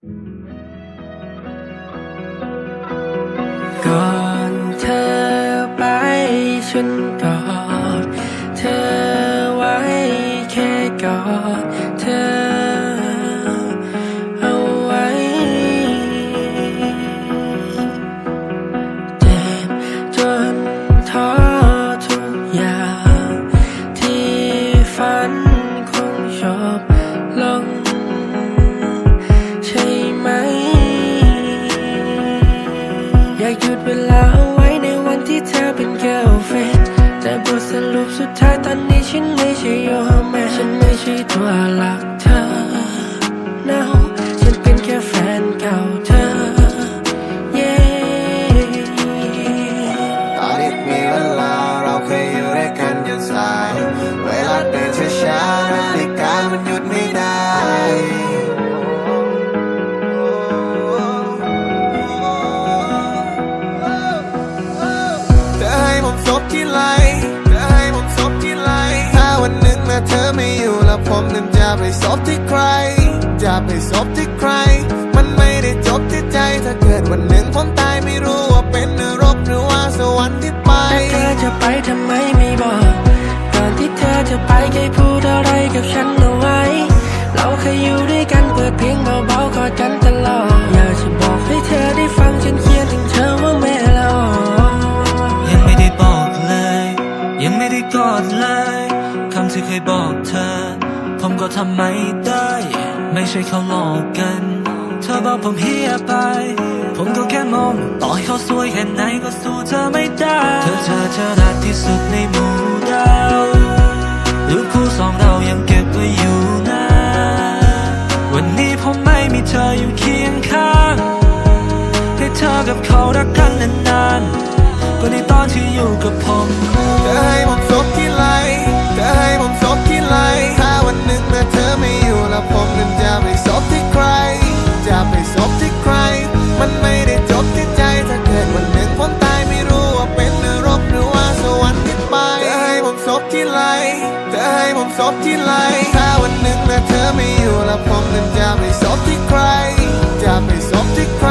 ก่อนเธอไปฉันกอดเธอไว้แค่กอด ไม่อยู่แล้วผมนั้นจะไปซบที่ใคร จะไปซบที่ใคร บอกเธอ ผมก็ทำไม่ได้ ไม่ใช่เขาหลอกกัน เธอบอกผมเฮียไป ผมก็แค่มองต่อให้เขาสวยแค่ไหนก็สู้เธอไม่ได้ เธอเธอเธอรักที่สุดในหมู่ดาวรูปคู่สองเรายังเก็บไว้อยู่นะ วันนี้ผมไม่มีเธออยู่เคียงข้างให้เธอกับเขารักกันนานๆก็ในตอนที่อยู่กับผมเธอให้ผมซบที่ไหล ธอให้ผมซบที่ไหลถ้าวันหนึ่งนะเธอไม่อยู่แล้วผมนั้นจะไปซบที่ใคร จะไปซบที่ใคร มันไม่ได้จบที่ใจถ้าเกิดวันหนึ่งผมตายไม่รู้ว่าเป็นนรกหรือว่าสวรรค์ที่ไปเธอให้ผมซบที่ไหลเธอให้ผมซบที่ไหลถ้าวันหนึ่งนะเธอไม่อยู่แล้วผมนั้นจะไปซบที่ใคร จะไปซบที่ใคร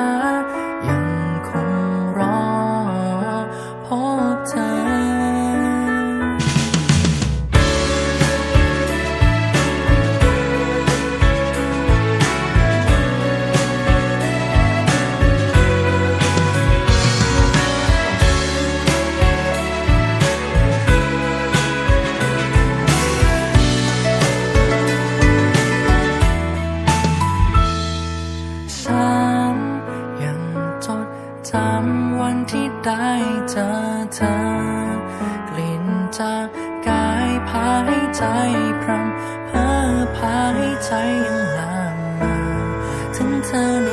สามวันที่ได้เจอเธอกลิ่นจากกายพายใจพรำเพ้อพายใจยังลางมาถึงเธอใน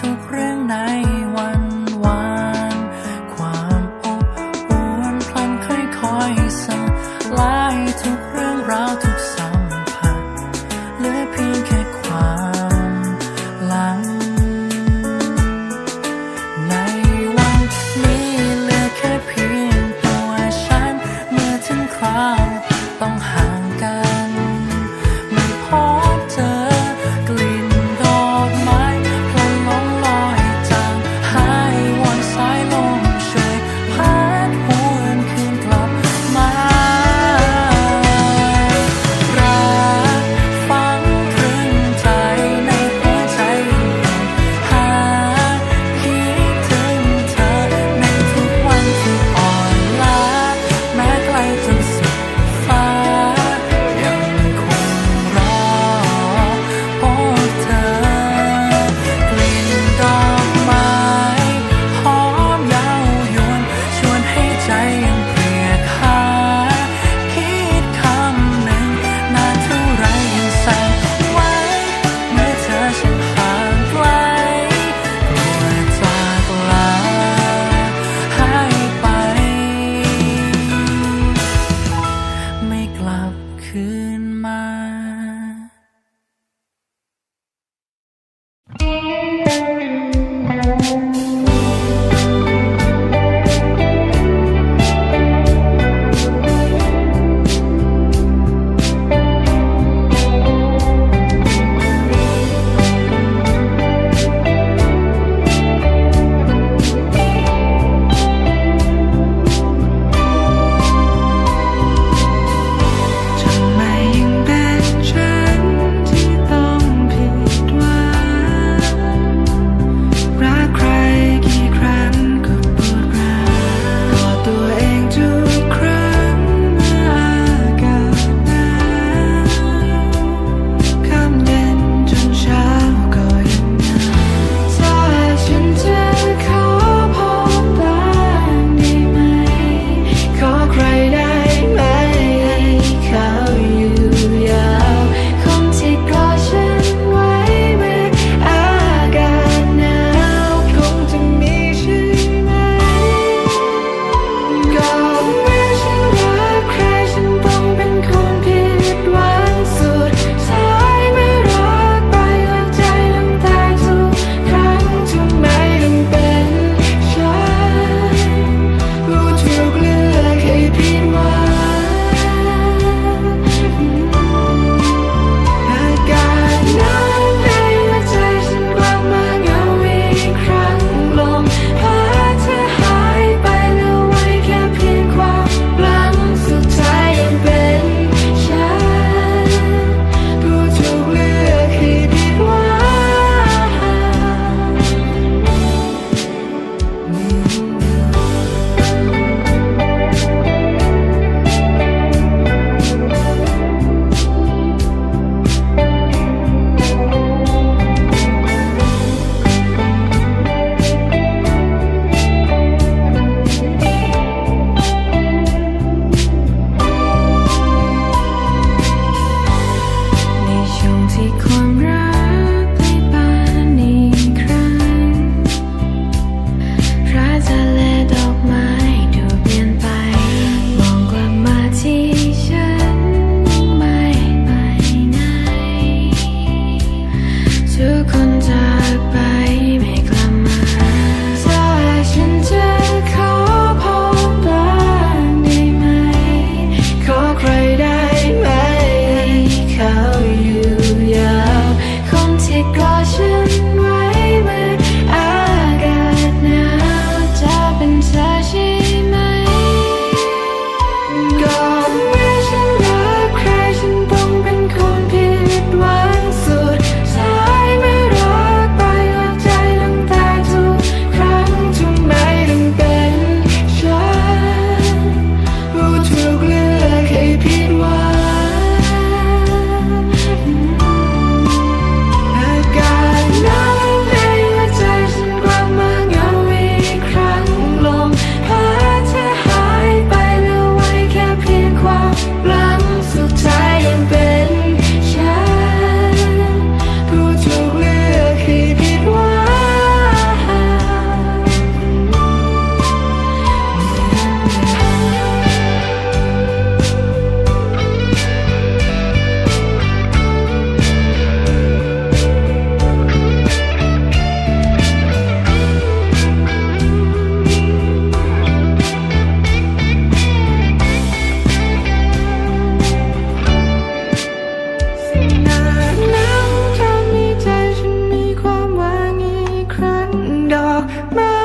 ทุกเรื่องใน กลับคืนมา now.